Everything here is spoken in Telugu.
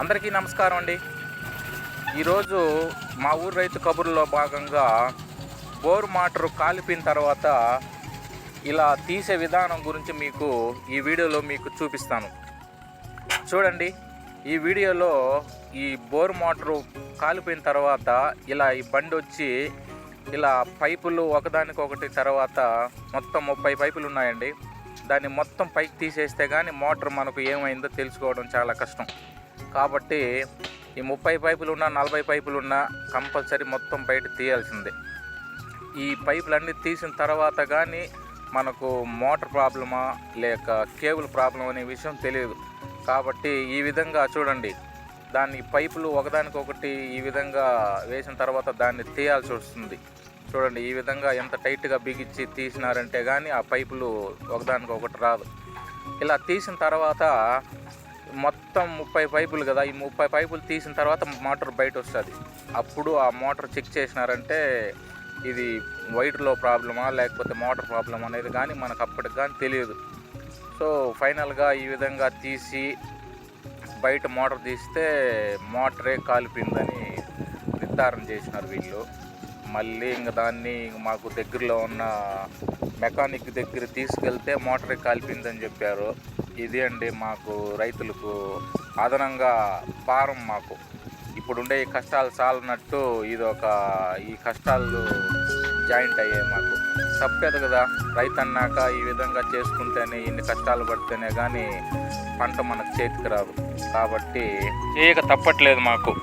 అందరికీ నమస్కారం అండి. ఈరోజు మా ఊరు రైతు కబుర్లో భాగంగా బోర్ మోటార్ కాలిపోయిన తర్వాత ఇలా తీసే విధానం గురించి మీకు ఈ వీడియోలో మీకు చూపిస్తాను. చూడండి ఈ వీడియోలో ఈ బోర్ మోటారు కాలిపోయిన తర్వాత ఇలా ఈ బండి వచ్చి ఇలా పైపులు ఒకదానికొకటి తర్వాత మొత్తం ముప్పై పైపులు ఉన్నాయండి. దాన్ని మొత్తం పైకి తీసేస్తే కానీ మోటార్ మనకు ఏమైందో తెలుసుకోవడం చాలా కష్టం. కాబట్టి ఈ ముప్పై పైపులు ఉన్నా నలభై పైపులు ఉన్నా కంపల్సరీ మొత్తం బయట తీయాల్సిందే. ఈ పైపులన్నీ తీసిన తర్వాత కానీ మనకు మోటార్ ప్రాబ్లమా లేక కేబుల్ ప్రాబ్లం అనే విషయం తెలియదు. కాబట్టి ఈ విధంగా చూడండి. దాన్ని పైపులు ఒకదానికొకటి ఈ విధంగా వేసిన తర్వాత దాన్ని తీయాల్సి వస్తుంది. చూడండి ఈ విధంగా ఎంత టైట్గా బిగించి తీసినారంటే కానీ ఆ పైపులు ఒకదానికొకటి రాదు. ఇలా తీసిన తర్వాత మొత్తం ముప్పై పైపులు కదా ఈ ముప్పై పైపులు తీసిన తర్వాత మోటార్ బయట వస్తుంది అప్పుడు ఆ మోటార్ చెక్ చేసినారంటే ఇది వైర్లో ప్రాబ్లమా లేకపోతే మోటార్ ప్రాబ్లం అనేది కానీ మనకు అప్పటికి కానీ తెలియదు. సో ఫైనల్గా ఈ విధంగా తీసి బయట మోటార్ తీస్తే మోటరే కాలిపోయిందని నిర్ధారణ చేసినారు వీళ్ళు. మళ్ళీ ఇంక దాన్ని ఇంక మాకు దగ్గరలో ఉన్న మెకానిక్ దగ్గర తీసుకెళ్తే మోటరే కాలిపోయిందని చెప్పారు. ఇది అండి మాకు రైతులకు అదనంగా భారం మాకు. ఇప్పుడుండే ఈ కష్టాలు చాలనట్టు ఇది ఒక ఈ కష్టాలు జాయింట్ అయ్యాయి మాకు. తప్పేది కదా రైతు అన్నాక ఈ విధంగా చేసుకుంటేనే ఇన్ని కష్టాలు పడితేనే కానీ పంట మనకు చేతికి రాదు. కాబట్టి చేయక తప్పట్లేదు మాకు.